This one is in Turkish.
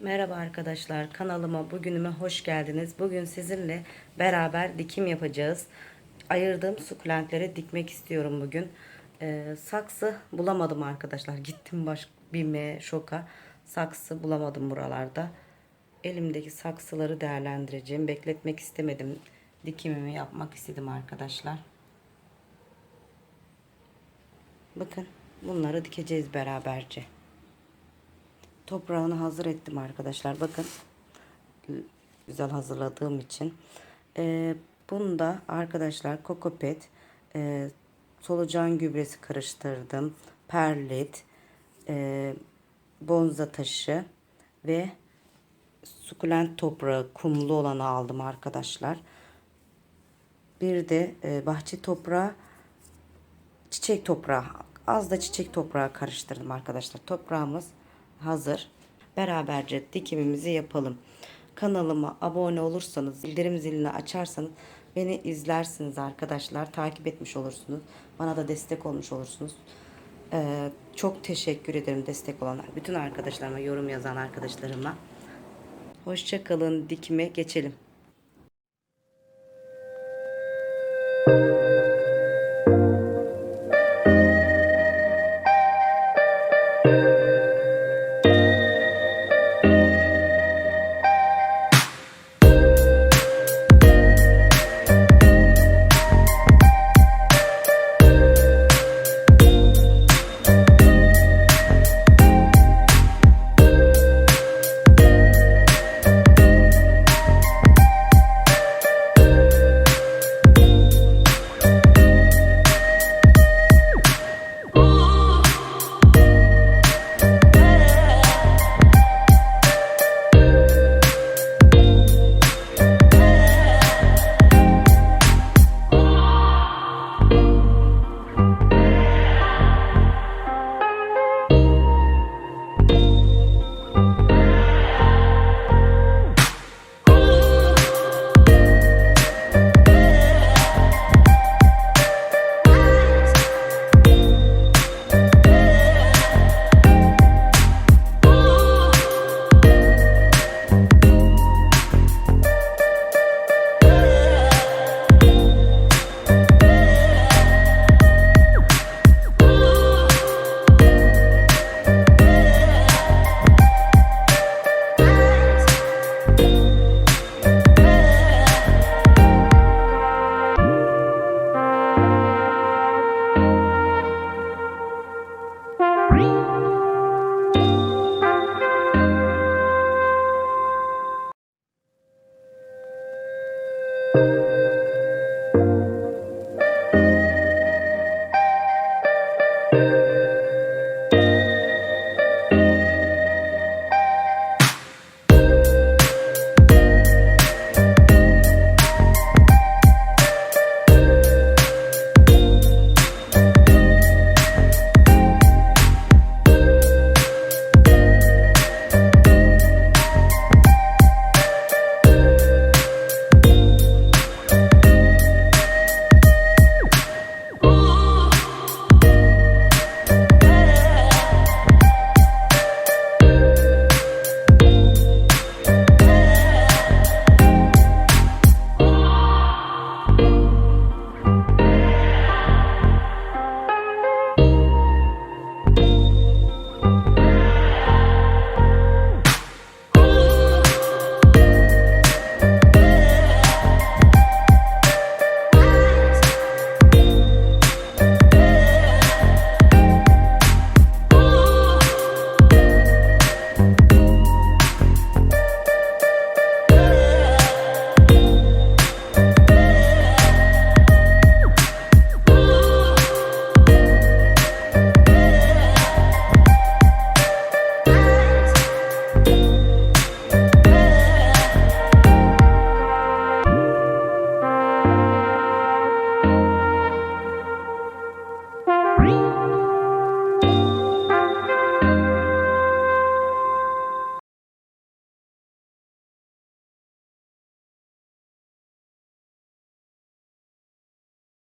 Merhaba arkadaşlar kanalıma bugünüme hoş geldiniz. Bugün sizinle beraber dikim yapacağız. Ayırdığım sukulentleri dikmek istiyorum bugün. Ee, saksı bulamadım arkadaşlar. Gittim baş BİM'e şoka. Saksı bulamadım buralarda. Elimdeki saksıları değerlendireceğim. Bekletmek istemedim. Dikimimi yapmak istedim arkadaşlar. Bakın bunları dikeceğiz beraberce. Toprağını hazır ettim arkadaşlar. Bakın güzel hazırladığım için. Ee, bunda arkadaşlar kokopet, e, solucan gübresi karıştırdım. Perlit, e, bonza taşı ve sukulent toprağı kumlu olanı aldım arkadaşlar. Bir de e, bahçe toprağı çiçek toprağı az da çiçek toprağı karıştırdım arkadaşlar. Toprağımız hazır. Beraberce dikimimizi yapalım. Kanalıma abone olursanız, bildirim zilini açarsanız beni izlersiniz arkadaşlar. Takip etmiş olursunuz. Bana da destek olmuş olursunuz. Ee, çok teşekkür ederim destek olanlar. Bütün arkadaşlarıma, yorum yazan arkadaşlarıma. Hoşçakalın. Dikime geçelim.